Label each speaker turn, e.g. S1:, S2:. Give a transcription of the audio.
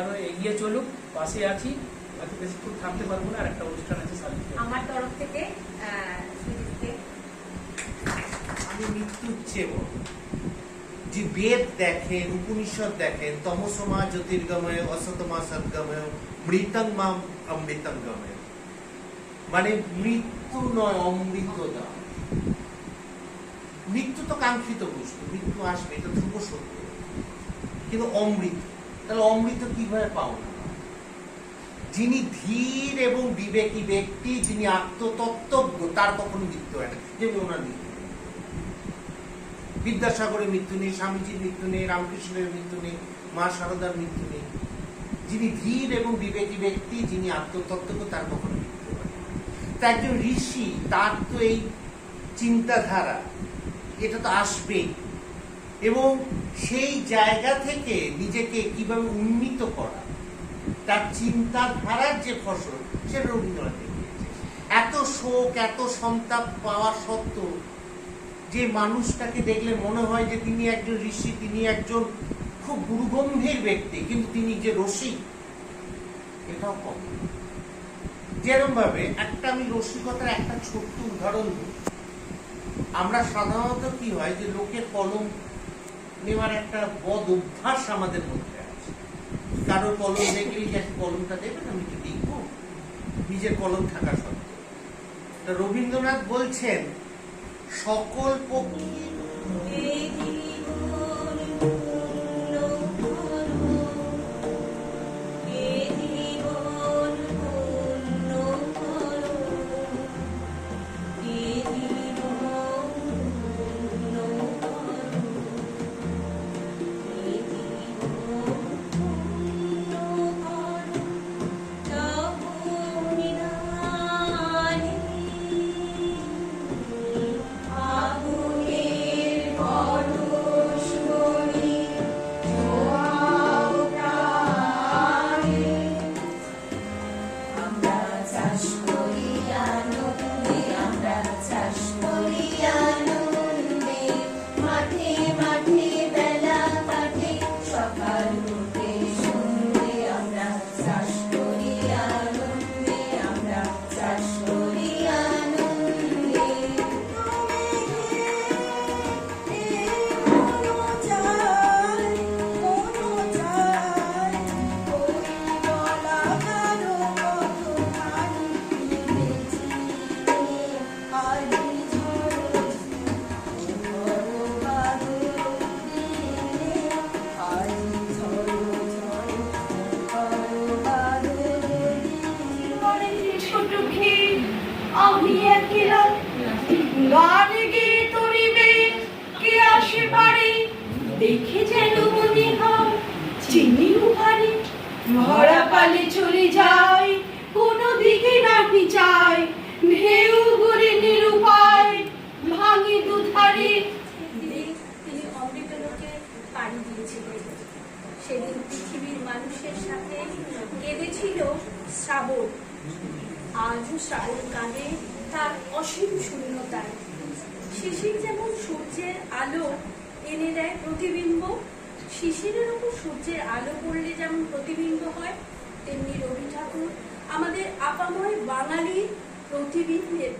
S1: আরও এগিয়ে চলুক পাশে আছি বাকি বেশিক্ষণ থাকতে পারব না আর একটা অনুষ্ঠান আছে
S2: আমার তরফ থেকে
S3: আমি মৃত্যুর চেয়ে যে বেদ দেখেন উপনিষদ দেখেন তমসমা জ্যোতির্গময় অসতমা সদ্গময় মৃতং মাম অমৃতং গময়। মানে মৃত্যু নয় অমৃত দাও মৃত্যু তো কাঙ্ক্ষিত বস্তু মৃত্যু আসবে এটা ধ্রুব সত্য। কিন্তু অমৃত। তাহলে অমৃত কীভাবে পাও যিনি ধীর এবং বিবেকী ব্যক্তি, যিনি আত্মতত্ত্বজ্ঞ, তার কখনো মৃত্যু হয় না। যেমনি ওনার মৃত্যু বিদ্যাসাগরের মৃত্যু নেই, স্বামীজির মৃত্যু নেই, রামকৃষ্ণের মৃত্যু নেই, মা শারদার মৃত্যু নেই। যিনি ধীর এবং বিবেকী ব্যক্তি, যিনি আত্মতত্ত্বজ্ঞ, তার কখনো মৃত্যু হয়। তা একজন ঋষি, তার তো এই চিন্তাধারা, এটা তো আসবেই। এবং সেই জায়গা থেকে নিজেকে কীভাবে উন্নীত করা, তার চিন্তাধারার যে ফসল, সেটা রবীন্দ্রনাথ এত শোক, এত সন্তাপ পাওয়া সত্ত্বেও যে মানুষটাকে দেখলে মনে হয় যে তিনি একজন ঋষি, তিনি একজন খুব গুরুগম্ভীর ব্যক্তি, কিন্তু তিনি যে রসিক, এটাও কম। যেরকম ভাবে একটা আমি রসিকতার একটা ছোট্ট উদাহরণ আমরা সাধারণত কি হয় যে লোকের কলম নেওয়ার একটা বদ অভ্যাস আমাদের মধ্যে আছে। কারোর কলম দেখলেই যে কলমটা দেবেন, আমি কি দেখব? নিজের কলম থাকা সত্ত্বেও। তা রবীন্দ্রনাথ বলছেন, সকল পক্ষী
S4: ছোট আমি একলা গান গেয়ে তরিবে, কে আসে পারে দেখে যেন মনে হয় চিনি উপারে ভরা পালে চলে যায় কোনো দিকে নাটি চায় ঢেউ ঘুরে নিরুপায় ভাঙে দুধারে।
S2: অমৃতলোকে পাড়ি দিয়েছিলেন সেদিন পৃথিবীর মানুষের সাথে কেঁদেছিল শ্রাবণ। আজও শ্রাবণ কালে তার অসীম শূন্যতায় শিশির যেমন সূর্যের আলো এনে দেয় প্রতিবিম্ব, শিশিরের উপর সূর্যের আলো পড়লে যেমন প্রতিবিম্ব হয়, তেমনি রবি ঠাকুর আমাদের আপাময় বাঙালির প্রতিবিম্বের।